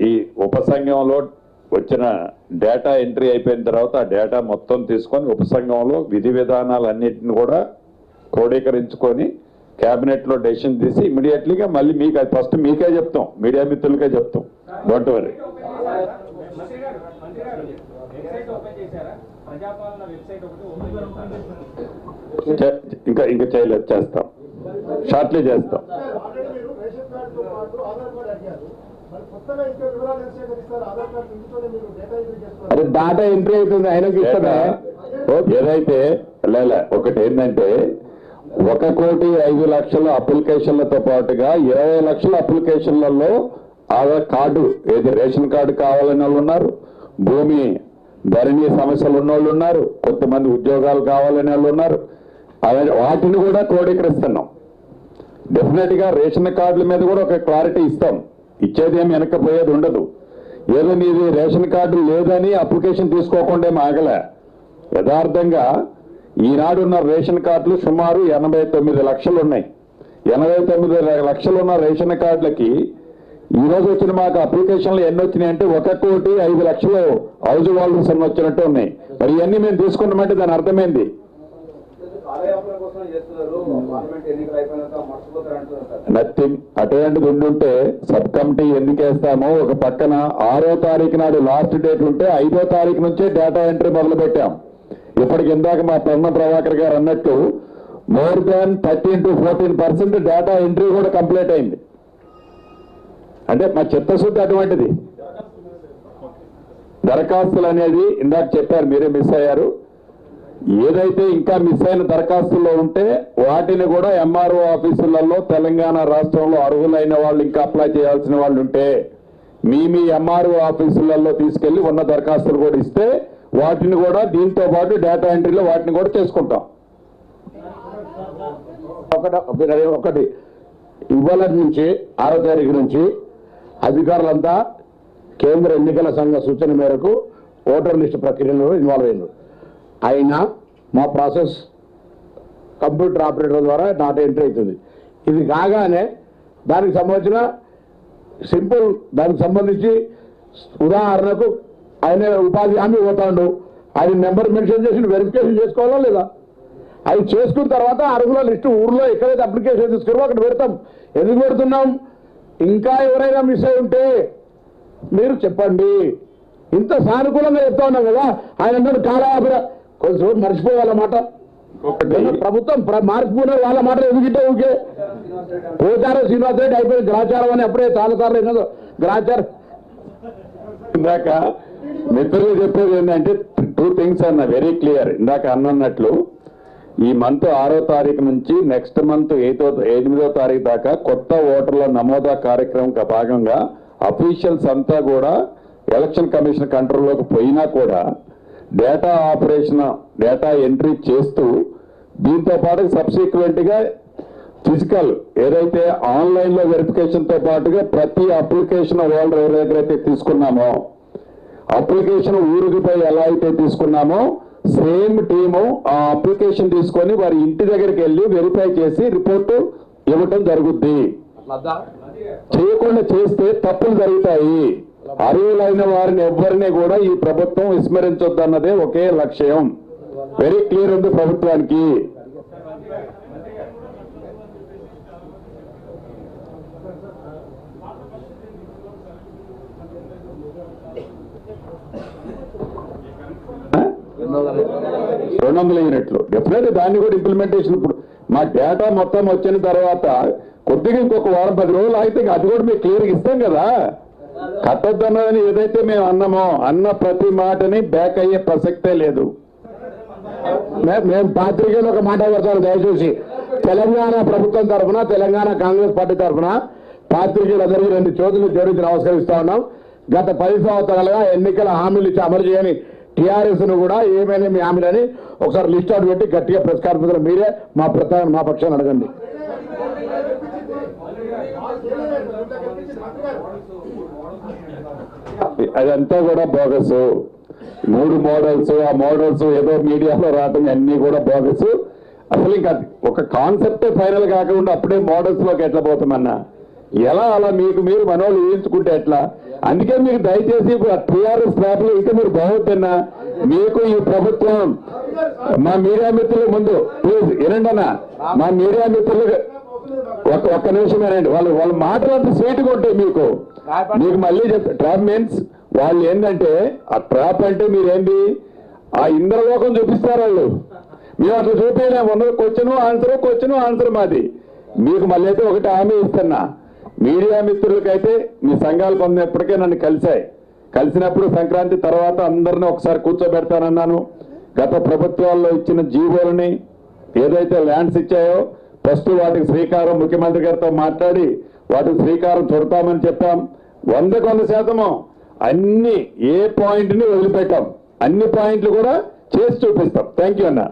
ఈ ఉపసంఘంలో వచ్చిన data entry అయిపోయిన తర్వాత ఆ డేటా మొత్తం తీసుకొని ఉపసంఘంలో విధి విధానాలన్నింటిని కూడా క్రోడీకరించుకొని క్యాబినెట్లో డెసిషన్ తీసి ఇమీడియట్లీగా మళ్ళీ మీకు అది ఫస్ట్ మీకే చెప్తాం. మీడియా మిత్రులకే చెప్తాం. డోంట్ వరీ ఇంకా ఇంకా చేయలేదు చేస్తాం. షార్ట్లీ చేస్తాం ఆల్రెడీ మీరు రేషన్ కార్డుతో పాటు ఆధార్ కార్డు అడిగారు మరి కొత్తగా ఇంకా వివరాలు ఎంత సేకరిస్తారు ఆధార్ కార్డు ఇంటితోనే మీరు డేటా ఎంట్రీ చేస్తున్నారు అరే డాటా ఎంట్రీ అవుతుంది ఆయనకి ఇష్టమే ఏదైతే లేలే ఒకటి ఏంటంటే ఒక కోటి ఐదు లక్షల అప్లికేషన్లతో పాటుగా ఇరవై లక్షల అప్లికేషన్లలో ఆధార్ కార్డు ఏది రేషన్ కార్డు కావాలని వాళ్ళు ఉన్నారు భూమి ధరణి సమస్యలు ఉన్న వాళ్ళు ఉన్నారు కొంతమంది ఉద్యోగాలు కావాలని వాళ్ళు ఉన్నారు. అలా- వాటిని కూడా క్రోడీకరిస్తున్నాం డెఫినెట్గా రేషన్ కార్డుల మీద కూడా ఒక క్లారిటీ ఇస్తాం. ఇచ్చేది ఏం వెనకపోయేది ఉండదు. ఏదో నీది రేషన్ కార్డు లేదని అప్లికేషన్ తీసుకోకుండా ఏం ఆగలే యథార్థంగా ఈనాడున్న రేషన్ కార్డులు సుమారు ఎనభై తొమ్మిది లక్షలు ఉన్నాయి ఎనభై తొమ్మిది లక్షలున్న రేషన్ కార్డులకి ఈరోజు వచ్చిన మాకు అప్లికేషన్లు ఎన్ని వచ్చినాయి అంటే ఒక కోటి ఐదు లక్షలు హౌజ్ హోల్డర్స్ అని వచ్చినట్టు ఉన్నాయి. మరి ఇవన్నీ మేము తీసుకున్నామంటే దాని అర్థమైంది నథింగ్ అటువంటిది ఉండుంటే సబ్ కమిటీ ఎందుకు వేస్తామో ఒక పక్కన ఆరో తారీఖు నాడు లాస్ట్ డేట్ ఉంటే ఐదో తారీఖు నుంచే డేటా ఎంట్రీ మొదలు పెట్టాం ఇప్పటికి ఇందాక మా పర్ణ ప్రభాకర్ గారు అన్నట్టు more than thirteen to fourteen percent data entry కూడా కంప్లీట్ అయింది. అంటే మా చిత్తశుద్ధి అటువంటిది. దరఖాస్తులు అనేది ఇందాక చెప్పారు మీరే మిస్ అయ్యారు. ఏదైతే ఇంకా మిస్ అయిన దరఖాస్తుల్లో ఉంటే వాటిని కూడా ఎంఆర్ఓ ఆఫీసులలో తెలంగాణ రాష్ట్రంలో అర్హులైన వాళ్ళు ఇంకా అప్లై చేయాల్సిన వాళ్ళు ఉంటే మీ మీ ఎంఆర్ఓ ఆఫీసులలో తీసుకెళ్ళి ఉన్న దరఖాస్తులు కూడా ఇస్తే వాటిని కూడా దీంతో పాటు డేటా ఎంట్రీలో వాటిని కూడా చేసుకుంటాం. ఒకటి ఒకటి ఇవాళ నుంచి ఆరో తారీఖు నుంచి అధికారులంతా కేంద్ర ఎన్నికల సంఘ సూచన మేరకు ఓటర్ లిస్టు ప్రక్రియలో ఇన్వాల్వ్ అయినారు. అయినా మా ప్రాసెస్ కంప్యూటర్ ఆపరేటర్ ద్వారా డాటా ఎంట్రీ అవుతుంది. ఇది కాగానే దానికి సంబంధించిన సింపుల్ దానికి సంబంధించి ఉదాహరణకు ఆయన ఉపాధి హామీ పోతాడు ఆయన నెంబర్ మెన్షన్ చేసి వెరిఫికేషన్ చేసుకోవాలా లేదా? అది చేసుకున్న తర్వాత అరుగులో లిస్ట్ ఊర్లో ఎక్కడైతే అప్లికేషన్ తీసుకురో అక్కడ పెడతాం. ఎందుకు పెడుతున్నాం? ఇంకా ఎవరైనా మిస్ అయి ఉంటే మీరు చెప్పండి. ఇంత సానుకూలంగా చెప్తా ఉన్నాం కదా. ఆయన అన్నాడు కాలాపర కొంచెం మర్చిపోవాలన్నమాట ప్రభుత్వం ప్ర- వాళ్ళ మాట ఎందుకంటే ఊకే పోచారం శ్రీనివాస్ రెడ్డి అయిపోయింది గ్రాచారం అని అప్పుడే చాలా సార్లు విన్నదో గ్రాచారం. ఇందాక మిత్రులు చెప్పేది ఏంటంటే టూ థింగ్స్ అన్న వెరీ క్లియర్ ఇందాక అన్నట్లు ఈ మంత్ ఆరో తారీఖు నుంచి నెక్స్ట్ మంత్ ఎయితో ఎనిమిదో తారీఖు దాకా కొత్త ఓటర్ల నమోదా కార్యక్రమం భాగంగా అఫీషియల్స్ అంతా కూడా ఎలక్షన్ కమిషన్ కంట్రోల్లోకి పోయినా కూడా డేటా ఆపరేషన్ డేటా ఎంట్రీ చేస్తూ దీంతో పాటు సబ్సిక్వెంట్గా ఫిజికల్ ఏదైతే ఆన్లైన్లో వెరిఫికేషన్తో పాటుగా ప్రతి అప్లికేషన్ హోల్డర్ ఎవరెవరైతే తీసుకున్నామో అప్లికేషన్ ఊరికిపై ఎలా అయితే తీసుకున్నామో సేమ్ టీము ఆ అప్లికేషన్ తీసుకొని వారి ఇంటి దగ్గరికి వెళ్ళి వెరిఫై చేసి రిపోర్టు ఇవ్వటం జరుగుద్ది. చేయకుండా చేస్తే తప్పులు జరుగుతాయి. అర్హులైన వారిని ఎవ్వరిని కూడా ఈ ప్రభుత్వం విస్మరించొద్దు అన్నదే ఒకే లక్ష్యం. వెరీ క్లియర్ ఉంది ప్రభుత్వానికి. రెండు వందల యూనిట్లు. డెఫినెట్ దాన్ని కూడా ఇంప్లిమెంటేషన్ ఇప్పుడు మా డేటా మొత్తం వచ్చిన తర్వాత కొద్దిగా ఇంకొక వారం పది రోజులు అయితే అది కూడా మీకు క్లియర్గా ఇస్తాం కదా. కట్టొద్దు ఏదైతే మేము అన్నామో అన్న ప్రతి మాటని బ్యాక్ అయ్యే ప్రసక్తే లేదు. మేము పాత్రికేయులు ఒక మాట పెడతాను దయచేసి. తెలంగాణ ప్రభుత్వం తరఫున తెలంగాణ కాంగ్రెస్ పార్టీ తరఫున పాత్రికేయులందరికీ రెండు చేతులు జోడించి నమస్కరిస్తా ఉన్నాం. గత పది సంవత్సరాలుగా ఎన్నికల హామీలు ఇచ్చి అమలు చేయని టీఆర్ఎస్ను కూడా ఏమైనా మీ హామీలని ఒకసారి లిస్ట్ అవుట్ పెట్టి గట్టిగా ప్రెస్ కాన్ఫరెన్స్ మీరే మా ప్రధాన మా పక్షాన్ని అడగండి. అదంతా కూడా బోగస్. మూడు మోడల్స్ ఆ మోడల్స్ ఏదో మీడియాలో రావటం అన్నీ కూడా బోగస్. అసలు ఇంకా ఒక కాన్సెప్టే ఫైనల్ కాకుండా అప్పుడే మోడల్స్లోకి ఎట్లా పోతామన్నా? ఎలా అలా మీకు మీరు మనోళ్ళు ఊహించుకుంటే ఎట్లా? అందుకే మీకు దయచేసి టీఆర్ఎస్ పేపర్లు ఇంకా మీరు బాగుతున్నా మీకు ఈ ప్రభుత్వం మా మీడియా మిత్రుల ముందు ప్లీజ్ వినండి అన్న మా మీడియా మిత్రులు ఒక్క ఒక్క నిమిషం వినండి వాళ్ళు వాళ్ళ మాటలు అంత స్వీట్గా ఉంటాయి మీకు. మీకు మళ్ళీ చెప్తా ట్రాప్ మీన్స్ వాళ్ళు ఏంటంటే ఆ ట్రాప్ అంటే మీరేంటి ఆ ఇంద్రలోకం చూపిస్తారు వాళ్ళు. మేము అట్లా చూపించలేము ఉన్నది క్వశ్చన్ ఆన్సర్ క్వశ్చన్ ఆన్సర్ మాది. మీకు మళ్ళీ అయితే ఒకటి హామీ ఇస్తున్నా. మీడియా మిత్రులకైతే మీ సంఘాలు కొంత ఎప్పటికే నన్ను కలిశాయి. కలిసినప్పుడు సంక్రాంతి తర్వాత అందరిని ఒకసారి కూర్చోబెడతానన్నాను. గత ప్రభుత్వాల్లో ఇచ్చిన జీవోలని ఏదైతే ల్యాండ్స్ ఇచ్చాయో ఫస్ట్ వాటికి శ్రీకారం ముఖ్యమంత్రి గారితో మాట్లాడి వాటికి శ్రీకారం చుడతామని చెప్పాం. వందకు వంద శాతము. అన్ని ఏ పాయింట్ని వదిలిపెట్టాం. అన్ని పాయింట్లు కూడా చేసి చూపిస్తాం. థ్యాంక్ యూ అన్నా.